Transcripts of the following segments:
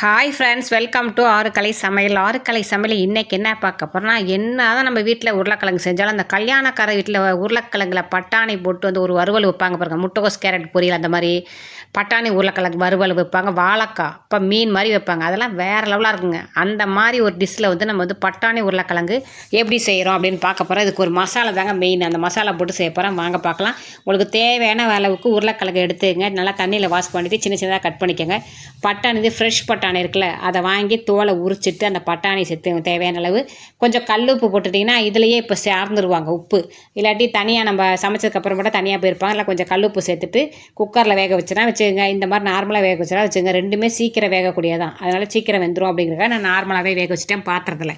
Hi friends welcome to ஆறுக்கலை சமையல். ஆறுக்கலை சமையல் இன்றைக்கி என்ன பார்க்க போகிறோம்னா என்ன தான் நம்ம வீட்டில் உருளைக்கிழங்கு செஞ்சாலும் அந்த கல்யாணக்கார வீட்டில் உருளைக்கிழங்குல பட்டாணி போட்டு வந்து ஒரு வறுவல் வைப்பாங்க பாருங்க. முட்டைகோஸ் கேரட் பொரியல் அந்த மாதிரி பட்டாணி உருளைக்கிழங்கு வறுவல் வைப்பாங்க. வாழைக்காய் இப்போ மீன் மாதிரி வைப்பாங்க. அதெல்லாம் வேறு லெவலாக இருக்குங்க. அந்த மாதிரி ஒரு டிஷ்ஷில் வந்து நம்ம வந்து பட்டாணி உருளைக்கிழங்கு எப்படி செய்கிறோம் அப்படின்னு பார்க்க போகிறோம் இதுக்கு ஒரு மசாலா தாங்க மெயின் அந்த மசாலா போட்டு செய்ய போகிறோம் வாங்க பார்க்கலாம். உங்களுக்கு தேவையான அளவுக்கு உருளைக்கிழங்கு எடுத்துங்க நல்லா தண்ணியில் வாஷ் பண்ணிவிட்டு சின்ன சின்னதாக கட் பண்ணிக்கோங்க. பட்டாணி இது ஃப்ரெஷ் பட்டாணி இருக்குல்ல அதை வாங்கி தோலை உரிச்சிட்டு அந்த பட்டாணி சேர்த்து தேவையான அளவு கொஞ்சம் கல் உப்பு போட்டுட்டிங்கன்னா இதுலேயே இப்போ சேர்ந்துருவாங்க உப்பு. இல்லாட்டி தனியாக நம்ம சமைச்சதுக்கப்புறம் கூட தனியாக போயிருப்பாங்க. இல்லை கொஞ்சம் கல் உப்பு சேர்த்துட்டு குக்கரில் வேக வச்சுனா வச்சுக்கோங்க. இந்த மாதிரி நார்மலாக வேக வச்சுனா வச்சுங்க ரெண்டுமே சீக்கிரம் வேகக்கூடியதான் அதனால் சீக்கிரம் வெந்துடும் அப்படிங்கிறக்காக நான் நார்மலாகவே வேக வச்சுட்டேன் பாத்திரத்தில்.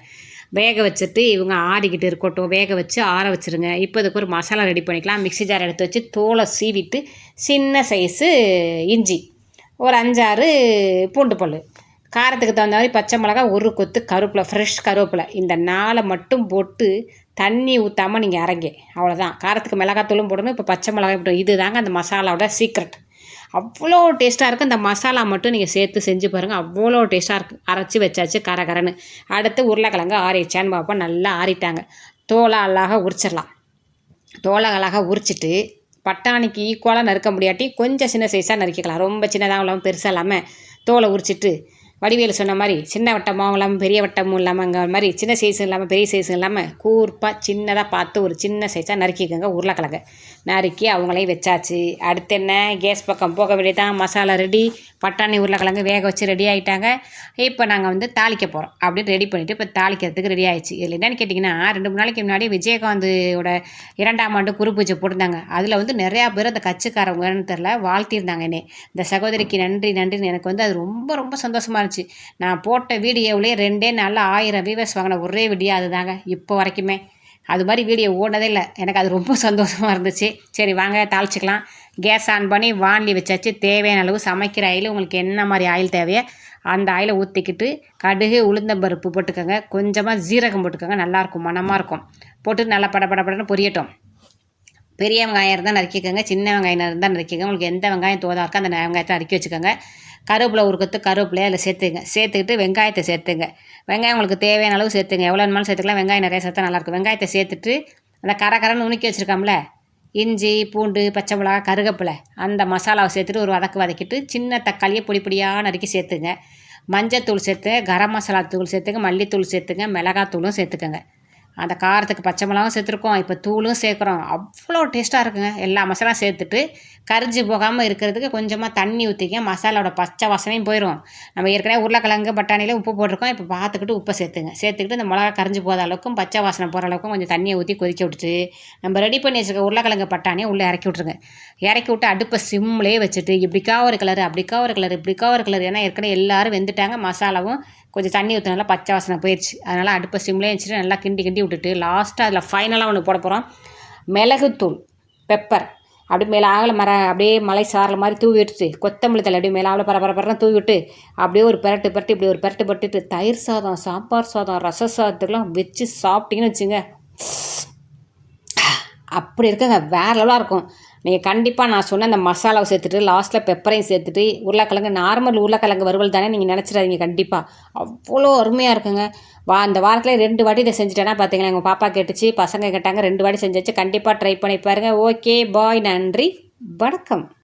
வேக வச்சுட்டு இவங்க ஆறிக்கிட்டு இருக்கட்டும். வேக வச்சு ஆற வச்சுருங்க. இப்போ இதுக்கு ஒரு மசாலா ரெடி பண்ணிக்கலாம். மிக்ஸி ஜார் எடுத்து வச்சு தோலை சீவிட்டு சின்ன சைஸு இஞ்சி. ஒரு அஞ்சாறு பூண்டு பல் காரத்துக்கு தகுந்த மாதிரி பச்சை மிளகா ஒரு கொத்து கருவேப்பிலை ஃப்ரெஷ் கருவேப்பிலை. இந்த நாளை மட்டும் போட்டு தண்ணி ஊற்றாமல் நீங்கள் அரைங்க அவ்வளோதான் காரத்துக்கு மிளகாத்தூளும் போடணும். இப்போ பச்சை மிளகாய் போட்டு இது தாங்க அந்த மசாலாவோட சீக்ரெட் அவ்வளோ டேஸ்ட்டாக இருக்குது இந்த மசாலா மட்டும் நீங்கள் சேர்த்து செஞ்சு பாருங்கள் அவ்வளோ டேஸ்ட்டாக இருக்குது அரைச்சி வச்சாச்சு கரகரன்னு. அடுத்து உருளைக்கிழங்கு ஆறிச்சான்னு பார்ப்போம் நல்லா ஆறிட்டாங்க. தோலை அழகாக உரிச்சிடலாம். தோலை அழகாக உரிச்சிட்டு பட்டாணிக்கு ஈக்குவலாக நறுக்க முடியாட்டி கொஞ்சம் சின்ன சைஸாக நறுக்கிக்கலாம். ரொம்ப சின்னதாக இல்லாமல் பெருசாக இல்லாமல் தோலை உரிச்சிட்டு வடிவேல் சொன்ன மாதிரி சின்ன வட்டமும் இல்லாமல் பெரிய வட்டமும் இல்லாமல் அங்கே மாதிரி சின்ன சைஸும் இல்லாமல் பெரிய சைஸும் இல்லாமல் கூர்ப்பாக சின்னதாக பார்த்து ஒரு சின்ன சைஸாக நறுக்கிக்கோங்க உருளைக்கிழங்கு. நறுக்கி அவங்களையும் வச்சாச்சு. அடுத்து என்ன? கேஸ் பக்கம் போக வேண்டியதான் மசாலா ரெடி பட்டாணி உருளைக்கிழங்கு வேக வச்சு ரெடி ஆகிட்டாங்க இப்போ நாங்கள் வந்து தாளிக்க போகிறோம் அப்படின்னு ரெடி பண்ணிவிட்டு இப்போ தாளிக்கிறதுக்கு ரெடி ஆயிடுச்சு. இதில் என்னென்னு கேட்டிங்கன்னா ரெண்டு மூணு நாளைக்கு முன்னாடி விஜயகாந்தோட இரண்டாம் ஆண்டு குரு பூஜை போட்டிருந்தாங்க. அதில் வந்து நிறையா பேர் அந்த கட்சிக்காரவங்கன்னு தெரில வாழ்த்தியிருந்தாங்க என்னை. இந்த சகோதரிக்கு நன்றி நன்றின்னு எனக்கு வந்து அது ரொம்ப ரொம்ப சந்தோஷமாக இருந்துச்சு. நான் போட்ட வீடியோவிலே ரெண்டே நாளில் ஆயிரம் வியூவர்ஸ் வாங்கின ஒரே வீடியோ அதுதாங்க இப்போ வரைக்குமே. அது மாதிரி வீடியோ ஓடதே இல்லை. எனக்கு அது ரொம்ப சந்தோஷமாக இருந்துச்சு. சரி வாங்க தாளிச்சிக்கலாம். கேஸ் ஆன் பண்ணி வாண்டி வச்சாச்சு. தேவையான அளவு சமைக்கிற ஆயில் உங்களுக்கு என்ன மாதிரி ஆயில் தேவையோ அந்த ஆயிலை ஊற்றிக்கிட்டு கடுகு உளுந்தம்பருப்பு போட்டுக்கோங்க. கொஞ்சமாக ஜீரகம் போட்டுக்கோங்க. நல்லாயிருக்கும் மனமாக இருக்கும். போட்டு நல்லா பட பொரியட்டும். பெரிய வெங்காயம் இருந்தால் நறுக்கிக்கோங்க சின்ன வெங்காயம் இருந்தால் நறுக்கிக்கோங்க. உங்களுக்கு எந்த வெங்காயம் தோதாக இருக்கோ அந்த வெங்காயத்தை நறுக்கி வச்சுக்கோங்க. கருவேப்பிலை உருக்கத்து கருவேப்பிலையை அதில் சேர்த்துங்க. சேர்த்துக்கிட்டு வெங்காயத்தை சேர்த்துங்க. வெங்காயம் உங்களுக்கு தேவையான அளவு சேர்த்துங்க. எவ்வளோ வேணுமாலும் சேர்த்துக்கலாம். வெங்காயம் நிறைய சேர்த்தா நல்லாயிருக்கும் வெங்காயத்தை சேர்த்துட்டு அந்த கரை கரன்னு உணுக்கி வச்சுருக்கோம்ல இஞ்சி பூண்டு பச்சை மிளகா கருகப்பிலை அந்த மசாலாவை சேர்த்துட்டு ஒரு வதக்கு வதக்கிட்டு சின்ன தக்காளியை பொடி பொடியாக நறுக்கி சேர்த்துங்க. மஞ்சத்தூள் சேர்த்து கரம் மசாலா தூள் சேர்த்துங்க. மல்லித்தூள் சேர்த்துங்க. மிளகாத்தூளும் சேர்த்துக்கோங்க. அந்த காரத்துக்கு பச்சை மிளகாவும் சேர்த்துருக்கோம். இப்போ தூளும் சேர்க்குறோம். அவ்வளோ டேஸ்ட்டாக இருக்குங்க. எல்லா மசாலா சேர்த்துட்டு கரிஞ்சு போகாமல் இருக்கிறதுக்கு கொஞ்சமாக தண்ணி ஊற்றிக்க மசாலாவோட பச்சை வாசனையும் போயிடும் நம்ம ஏற்கனவே உருளைக்கிழங்கு பட்டாணியில் உப்பு போட்டிருக்கோம். இப்போ பார்த்துக்கிட்டு உப்பை சேர்த்துங்க. சேர்த்துக்கிட்டு இந்த மிளகா கரிஞ்சு போகிற அளவுக்கும் பச்சை வாசனை போகிற அளவுக்கும் கொஞ்சம் தண்ணியை ஊற்றி கொதிக்க விட்டுட்டு நம்ம ரெடி பண்ணி வச்சுருக்க உருளைக்கிழங்கு பட்டாணியை உள்ளே இறக்கி விட்ருங்க இறக்கி விட்டு அடுப்பை சிம்லேயே வச்சுட்டு இப்படிக்கா ஒரு கலர் அப்படிக்கா ஒரு கலர் இப்படிக்கா ஒரு கலர் ஏன்னா ஏற்கனவே எல்லோரும் வெந்துட்டாங்க. மசாலாவும் கொஞ்சம் தண்ணி ஊற்றினால பச்சை வாசனை போயிடுச்சு அதனால் அடுப்பை சிம்லேயே வச்சுட்டு நல்லா கிண்டி கிண்டி விட்டுட்டு லாஸ்ட்டாக அதில் ஃபைனலாக ஒன்று போட போகிறோம் மிளகுத்தூள் பெப்பர் அப்படியே மேலே ஆகலை மர அப்படியே மலை சாரல மாதிரி தூவி விட்டுட்டு கொத்தமல்லி தலை அப்படியே மேலே ஆகலை பர பரப்பரன்னு தூவி விட்டு அப்படியே ஒரு பெரட்டு பரட்டு இப்படி ஒரு பெரட்டு பட்டுட்டு தயிர் சாதம் சாம்பார் சாதம் ரச சாதத்துக்கெலாம் வச்சு சாப்பிட்டீங்கன்னு வச்சுங்க. அப்படி இருக்குங்க. வேறு லெவலாக இருக்கும். நீங்கள் கண்டிப்பாக நான் சொன்ன அந்த மசாலாவை சேர்த்துட்டு லாஸ்ட்டில் பெப்பரையும் சேர்த்துட்டு உருளைக்கிழங்கு நார்மல் உருளைக்கிழங்கு வறுவல் தானே நீங்கள் நினச்சிடாதீங்க கண்டிப்பாக அவ்வளோ அருமையாக இருக்குங்க. வா அந்த வாரத்தில் ரெண்டு வாட்டி இதை செஞ்சுட்டேன்னா பார்த்தீங்களா எங்கள் பாப்பா கேட்டுச்சு பசங்க கேட்டாங்க ரெண்டு வாட்டி செஞ்சாச்சு கண்டிப்பாக ட்ரை பண்ணி பாருங்கள் ஓகே பாய் நன்றி வணக்கம்.